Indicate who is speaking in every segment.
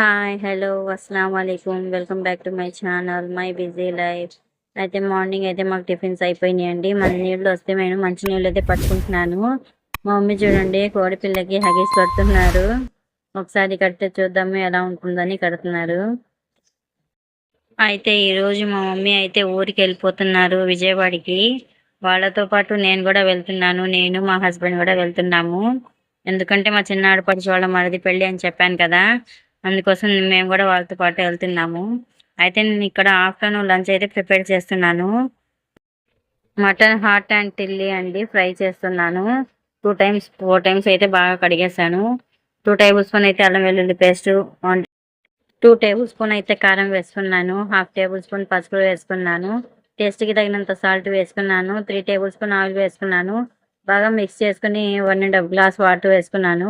Speaker 1: Hi hello అస్సలం అయికం welcome back to my channel my busy life అయితే morning అయితే మాకు టిఫిన్స్ అయిపోయినాయండి. మన నీళ్ళు వస్తే నేను మంచి నీళ్ళు అయితే పట్టుకుంటున్నాను. మా మమ్మీ చూడండి కోడి పిల్లకి హగీస్ కడుతున్నారు. ఒకసారి కడితే చూద్దాము ఎలా ఉంటుందని కడుతున్నారు. అయితే ఈరోజు మా మమ్మీ అయితే ఊరికి వెళ్ళిపోతున్నారు విజయవాడకి. వాళ్ళతో పాటు నేను కూడా వెళ్తున్నాను. నేను మా హస్బెండ్ కూడా వెళ్తున్నాము. ఎందుకంటే మా చిన్న ఆడపడిచి వాళ్ళ మరిది పెళ్ళి అని చెప్పాను కదా. అందుకోసం మేము కూడా వాళ్ళతో పాటు వెళ్తున్నాము. అయితే నేను ఇక్కడ ఆఫ్టర్నూన్ లంచ్ అయితే ప్రిపేర్ చేస్తున్నాను. మటన్ హాట్ అండ్ టిల్లీ అండి ఫ్రై చేస్తున్నాను. టూ టైమ్స్ ఫోర్ టైమ్స్ అయితే బాగా కడిగేసాను టూ టేబుల్ స్పూన్ అయితే అల్లం వెల్లుల్లి పేస్ట్ టూ టేబుల్ స్పూన్ అయితే కారం వేసుకున్నాను. హాఫ్ టేబుల్ స్పూన్ పసుపు వేసుకున్నాను. టేస్ట్కి తగినంత సాల్ట్ వేసుకున్నాను. త్రీ టేబుల్ స్పూన్ ఆయిల్ వేసుకున్నాను. బాగా మిక్స్ చేసుకుని one and half glass water వేసుకున్నాను.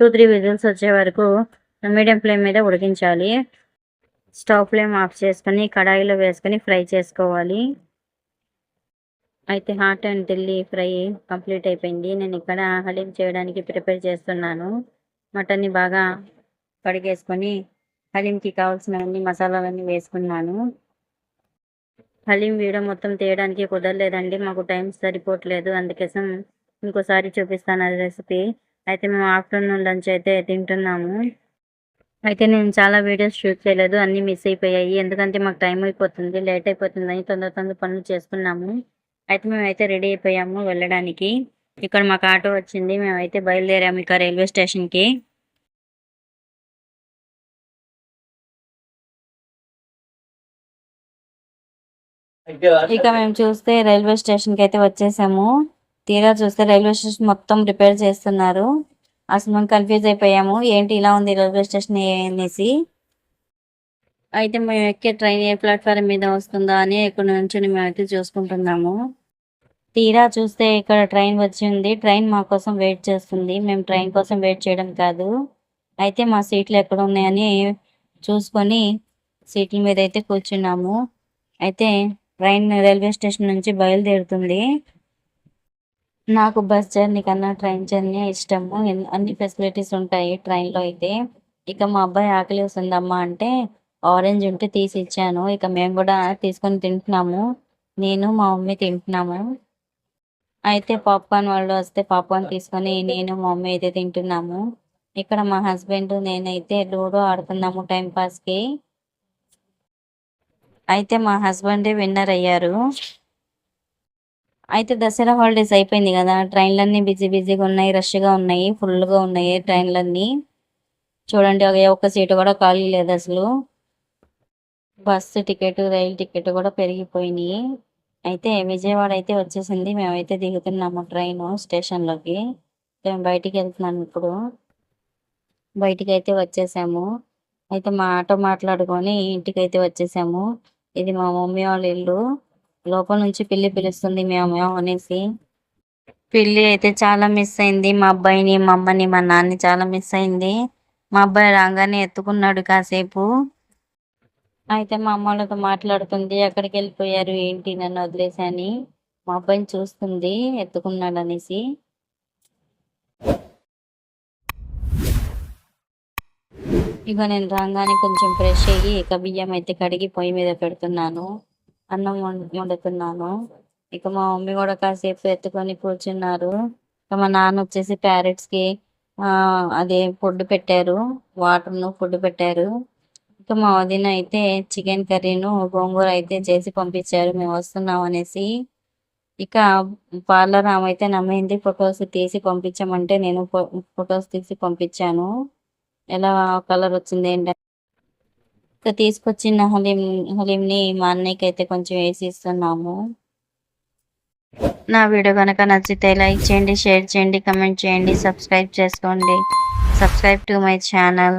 Speaker 1: టూ త్రీ విజిల్స్ వచ్చే వరకు మీడియం ఫ్లేమ్ మీద ఉడికించాలి. స్టవ్ ఫ్లేమ్ ఆఫ్ చేసుకొని కడాయిలో వేసుకొని ఫ్రై చేసుకోవాలి. అయితే hot and chilli fry complete అయిపోయింది. నేను ఇక్కడ హలీం చేయడానికి ప్రిపేర్ చేస్తున్నాను. మటన్ని బాగా కడిగేసుకొని హలీంకి కావాల్సినవన్నీ మసాలాలన్నీ వేసుకున్నాను. హలీం వీడియో మొత్తం తీయడానికి కుదరలేదండి. మాకు టైం సరిపోవట్లేదు. అందుకోసం ఇంకోసారి చూపిస్తాను రెసిపీ. అయితే మేము ఆఫ్టర్నూన్ లంచ్ అయితే తింటున్నాము. అయితే నేను చాలా వీడియోస్ షూట్ చేయలేదు అన్నీ మిస్ అయిపోయాయి. ఎందుకంటే మాకు టైం అయిపోతుంది లేట్ అయిపోతుంది అని తొందర తొందర పనులు చేసుకున్నాము. అయితే మేమైతే రెడీ అయిపోయాము వెళ్ళడానికి. ఇక్కడ మాకు ఆటో వచ్చింది మేమైతే బయలుదేరాము ఇక రైల్వే స్టేషన్కి. ఇక మేము చూస్తే రైల్వే స్టేషన్కి అయితే వచ్చేసాము. తీరా చూస్తే రైల్వే స్టేషన్ మొత్తం రిపేర్ చేస్తున్నారు. అసలు మేము కన్ఫ్యూజ్ అయిపోయాము. ఏంటి ఇలా ఉంది రైల్వే స్టేషన్ అనేసి. అయితే మేము ఎక్కే ట్రైన్ ఏ ప్లాట్ఫారం మీద వస్తుందా అని ఇక్కడ నుంచి మేము అయితే చూసుకుంటున్నాము. తీరా చూస్తే ఇక్కడ ట్రైన్ వచ్చింది ట్రైన్ మా కోసం వెయిట్ చేస్తుంది. మేము ట్రైన్ కోసం వెయిట్ చేయడం కాదు. అయితే మా సీట్లు ఎక్కడ ఉన్నాయని చూసుకొని సీట్ల మీద అయితే కూర్చున్నాము. అయితే ట్రైన్ రైల్వే స్టేషన్ నుంచి బయలుదేరుతుంది. నాకు బస్ జర్నీ కన్నా ట్రైన్ జర్నీ ఇష్టము. అన్ని ఫెసిలిటీస్ ఉంటాయి ట్రైన్లో అయితే. ఇక మా అబ్బాయి ఆకలి వస్తుందమ్మా అంటే ఆరెంజ్ ఉంటే తీసి ఇచ్చాను. ఇక మేము కూడా తీసుకొని తింటున్నాము. నేను మా మమ్మీ తింటున్నాము. అయితే పాప్కార్న్ వాళ్ళు వస్తే పాప్కార్న్ తీసుకొని నేను మా మమ్మీ అయితే తింటున్నాము. ఇక్కడ మా హస్బెండ్ నేనైతే లూడో ఆడుతున్నాము టైం పాస్కి. అయితే మా హస్బెండే విన్నర్ అయ్యారు. అయితే దసరా హాలిడేస్ అయిపోయింది కదా. ట్రైన్లన్నీ బిజీ బిజీగా ఉన్నాయి రష్గా ఉన్నాయి ఫుల్గా ఉన్నాయి ట్రైన్లన్నీ. చూడండి ఒక్క సీటు కూడా ఖాళీ లేదు అసలు. బస్సు టికెట్ రైలు టికెట్ కూడా పెరిగిపోయినాయి. అయితే విజయవాడ అయితే వచ్చేసింది. మేమైతే దిగుతున్నాము ట్రైన్ స్టేషన్లోకి. మేము బయటికి వెళ్తున్నాను ఇప్పుడు. బయటికి అయితే వచ్చేసాము. అయితే మా ఆటో మాట్లాడుకొని ఇంటికి అయితే వచ్చేసాము. ఇది మా మమ్మీ వాళ్ళ ఇల్లు. లోపల నుంచి పిల్లి పిలుస్తుంది మేము అనేసి. పిల్లి అయితే చాలా మిస్ అయింది. మా అబ్బాయిని మా అమ్మని మా నాన్నని చాలా మిస్ అయింది. మా అబ్బాయి రాగానే ఎత్తుకున్నాడు కాసేపు. అయితే మా అమ్మ వాళ్ళతో మాట్లాడుతుంది ఎక్కడికి వెళ్ళిపోయారు? ఏంటి? నన్ను వదిలేసి అని మా అబ్బాయిని చూస్తుంది ఎత్తుకున్నాడు అనేసి. ఇక నేను రాగానే కొంచెం ఫ్రెష్ అయ్యి ఇక బియ్యం అయితే కడిగి పొయ్యి మీద పెడుతున్నాను. అన్నం వండుతున్నాను. ఇక మా మమ్మీ కూడా కాసేపు ఎత్తుకొని కూర్చున్నారు. ఇక మా నాన్న వచ్చేసి ప్యారెట్స్కి అదే ఫుడ్ పెట్టారు. వాటర్ను ఫుడ్ పెట్టారు. ఇక మా వదిన అయితే చికెన్ కర్రీను గోంగూర అయితే చేసి పంపించారు. మేము వస్తున్నాం అనేసి. ఇక పార్లర్ ఆమె అయితే నమ్మింది ఫొటోస్ తీసి పంపించమంటే నేను ఫొటోస్ తీసి పంపించాను. ఎలా కలర్ వచ్చింది ఏంటంటే ఇక తీసుకొచ్చిన హలీం హలీంని మా అన్నయ్యకి అయితే కొంచెం వేసి ఇస్తున్నాము నా వీడియో కనుక నచ్చితే లైక్ చేయండి షేర్ చేయండి కమెంట్ చేయండి సబ్స్క్రైబ్ చేసుకోండి. Subscribe to my channel.